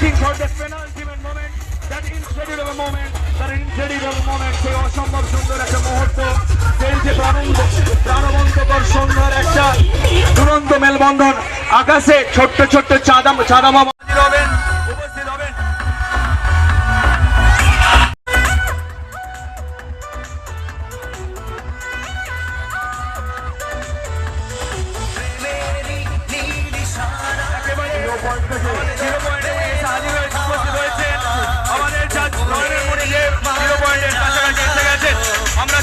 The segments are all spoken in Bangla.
waiting for the penultimate moment, that incredible moment, that incredible moment, সেই অসম্ভব সুন্দর একটা মুহূর্ত, সেই যে প্রাণবন্ত প্রাণবন্তকর সুন্দর একটা দুরন্ত মেলবন্ধন আকাশে ছোট্ট ছোট্ট চাঁদা চাঁদা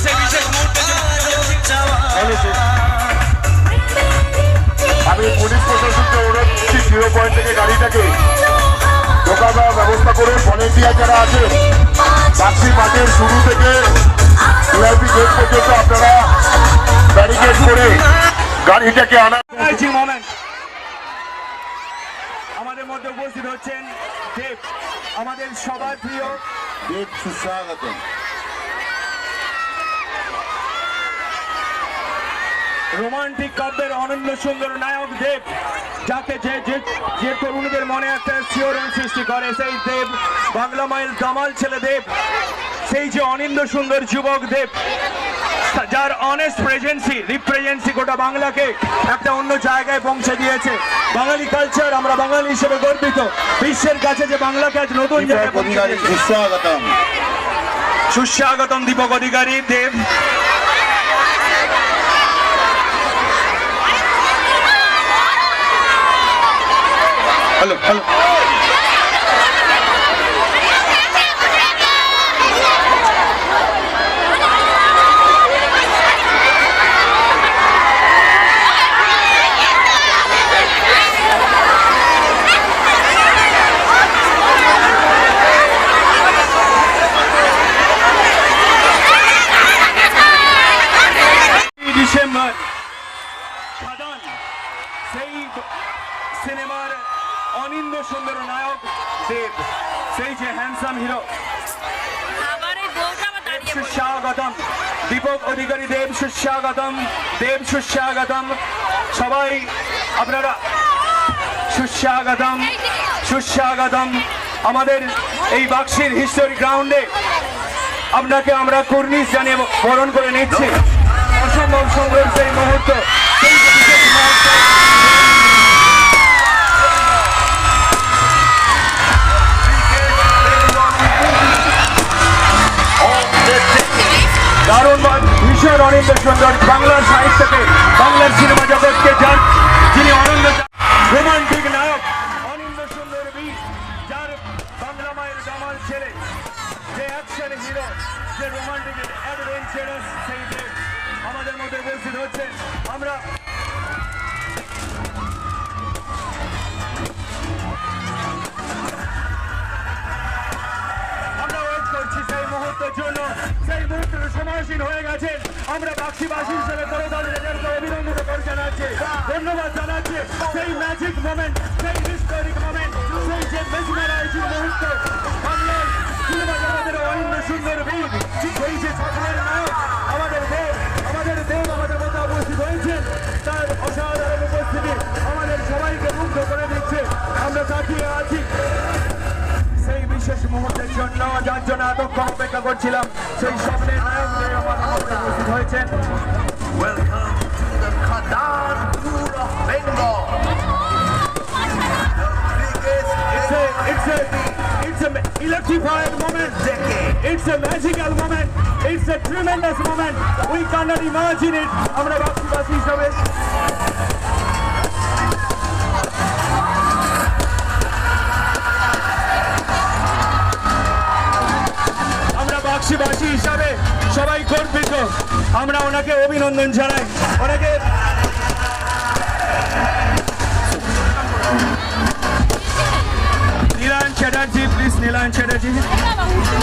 সেই বিশেষ মুহূর্তে আমি পুলিশ প্রশাসনকে অনুরোধ করছি জিরো পয়েন্ট থেকে গাড়িটাকে ঢোকাবার ব্যবস্থা করুন। ভলেন্টিয়ার যারা আছে বাক্সি মাঠের শুরু থেকে ভিআইপি গেট পর্যন্ত আপনারা ব্যারিকেড করে গাড়িটাকে আনা আমাদের মধ্যে উপস্থিত হচ্ছেন দেব। আমাদের সবার প্রিয় দেব সুস্বাগত রোমান্টিক কাব্যের অনন্য সুন্দর নায়ক দেব যাকে যে যে তরুণীদের মনে একটা শিওরণ সৃষ্টি করে সেই দেব বাংলা মাইল কামাল ছেলে দেব সেই যে অনিন্দ সুন্দর যুবক দেব যার অনেস্ট প্রেজেন্সি রিপ্রেজেন্সি গোটা বাংলাকে একটা অন্য জায়গায় পৌঁছে দিয়েছে। বাঙালি কালচার আমরা বাঙালি হিসেবে গর্বিত। বিশ্বের কাছে যে বাংলাকে আজ নতুন জায়গায়। সুস্বাগতম। সুস্বাগতম দীপক অধিকারী দেব। حلب حلب Düşen var. Çadan. Seyit. Sinemare. অনিন্দ সুন্দর নায়ক দেব সেই যে হ্যান্ডসাম হিরো। সুস্বাগতম। দীপক অধিকারী দেব সুস্বাগতম। দেব সুস্বাগতম। সবাই আপনারা সুস্বাগতম। সুস্বাগতম। আমাদের এই বাক্সির হিস্টোরি গ্রাউন্ডে আপনাকে আমরা কর্নিশ জানিয়ে বরণ করে নিচ্ছি। অসম্ভব সুন্দর সেই মুহূর্ত। ভীষণ সুন্দর বাংলার সাহিত্যকে বাংলার সিনেমা জগৎকে যিনি রোমান্টিক নায়ক অনিন্দ সুন্দর যার বাংলা মায়ের জামাল ছেলে, যে অ্যাকশন হিরো যে রোমান্টিক সেই আমাদের মধ্যে উপস্থিত হচ্ছেন। আমরা জন্য। সেই মুহূর্তের সময়সীন হয়ে গেছে। আমরা বাক্সিবাসী হিসেবে তরতাল রেজারকে অভিনন্দিত করে জানাচ্ছি। ধন্যবাদ জানাচ্ছি। সেই ম্যাজিক মোমেন্ট সেই হিস্টোরিক মোমেন্ট সেই যে মেসমারাইজিং মুহূর্ত বাংলার সিনেমা জগতের অনিন্দ সুন্দর বীর, সেই আমাদের দেব আমাদের দেব আমাদের মধ্যে উপস্থিত তার আমাদের সবাইকে মুগ্ধ করে দিচ্ছে। আমরা তাকিয়ে আছি। মুহূর্তের জন্য যার জন্য এতক্ষণ অপেক্ষা করছিলাম সেই মধ্যে উপস্থিত হয়েছেন Khadan Tour of Bengal. The biggest It's a, it's a, it's electrifying moment. It's a magical moment. It's a tremendous moment. We cannot imagine it. আমরা বাসী হিসাবে গর্বিত আমরা ওনাকে অভিনন্দন জানাই ওনাকে Nilan Chatterjee, please Nilan Chatterjee.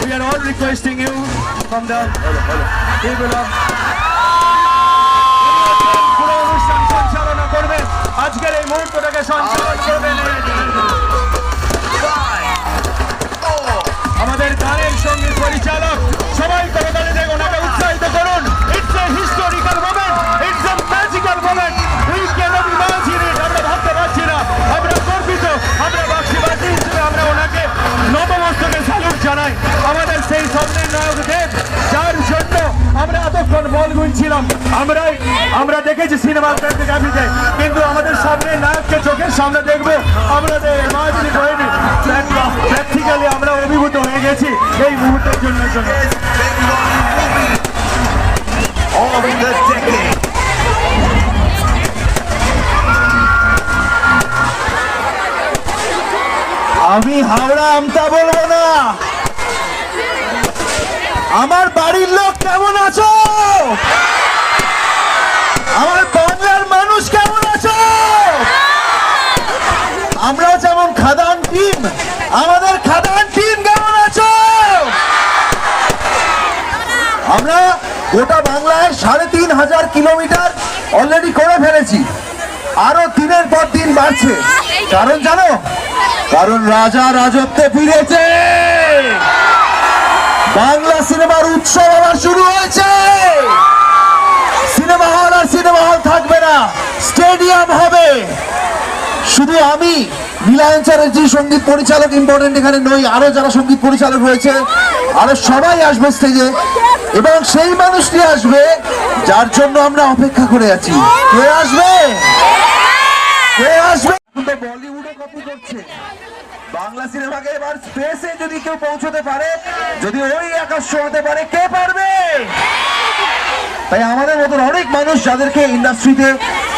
We are all requesting you from the people of বলেছিলাম আমরা আমরা দেখেছি সিনেমা ক্যাফিতে কিন্তু আমাদের সামনে নায়ককে চোখের সামনে দেখব প্র্যাকটিক্যালি আমরা অভিভূত হয়ে গেছি এই মুহূর্তের জন্য. আমি হাওড়া আমতা বলব না। আমার বাড়ির লোক কেমন আছো? আমার বাংলার মানুষ কেমন আছো? আমরা যেমন খাদান টিম, আমাদের খাদান টিম কেমন আছো? আমরা গোটা বাংলায় সাড়ে তিন হাজার কিলোমিটার অলরেডি করে ফেলেছি। আরও দিনের পর দিন বাড়ছে। কারণ জানো, কারণ রাজা রাজত্বে ফিরেছে। বাংলা সিনেমার উৎসব আবার শুরু হয়েছে। সিনেমা হল আর সিনেমা হল থাকবে না, স্টেডিয়াম হবে। শুধু আমি, নীলায়ন চ্যাটার্জি সংগীত পরিচালক ইম্পর্টেন্ট এখানে নই, আরও যারা সংগীত পরিচালক রয়েছে আরও সবাই আসবে স্টেজে এবং সেই মানুষটি আসবে যার জন্য আমরা অপেক্ষা করে আছি। কে আসবে? কে আসবে? বলিউডে কপি করছে। বাংলা সিনেমাকে এবার স্পেসে যদি কেউ পৌঁছতে পারে, যদি ওই আকাশ হতে পারে, কে পারবে? তাই আমাদের মতন অনেক মানুষ যাদেরকে ইন্ডাস্ট্রিতে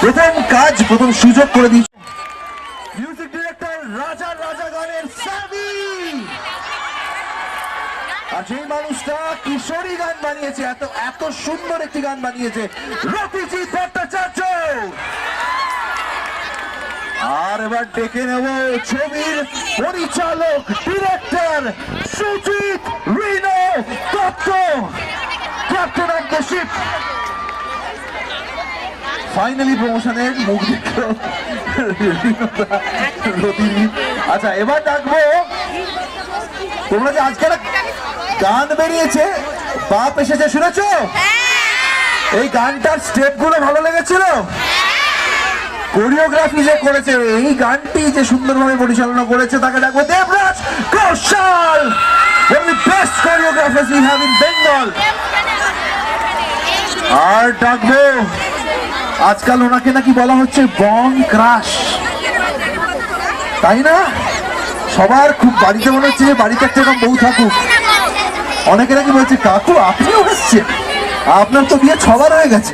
প্রথম কাজ, প্রথম সুযোগ করে দিচ্ছে যেই মানুষটা কিশোরী গান বানিয়েছে, এত এত সুন্দর একটি গান বানিয়েছে। রতিজিৎ ভট্টাচার্য আর এবার ডেকে নেব ছবির পরিচালক director Sujit Rino Dutta. Captain of the ship finally প্রমোশনের মুখ দেখল আচ্ছা এবার ডাকবো। তোমরা যে আজকে গান বেরিয়েছে বাপ এসেছে শুনেছো? এই গানটার স্টেপগুলো ভালো লেগেছিল? কোরিওগ্রাফি যে করেছে এই গানটি যে সুন্দরভাবে পরিচালনা করেছে, তাকে ডাকবো দেবরাজ কৌশল one of the best in Bengal. আর ডাকবো, আজকাল ওনাকে নাকি বলা হচ্ছে বং ক্রাশ। তাই না? সবার খুব বাড়িতে মনে হচ্ছে যে বাড়িতে একটা এরকম বউ থাকুক। অনেকে নাকি বলছে, কাকু, আপনিও এসছেন। আপনার তো বিয়ে ছবার হয়ে গেছে।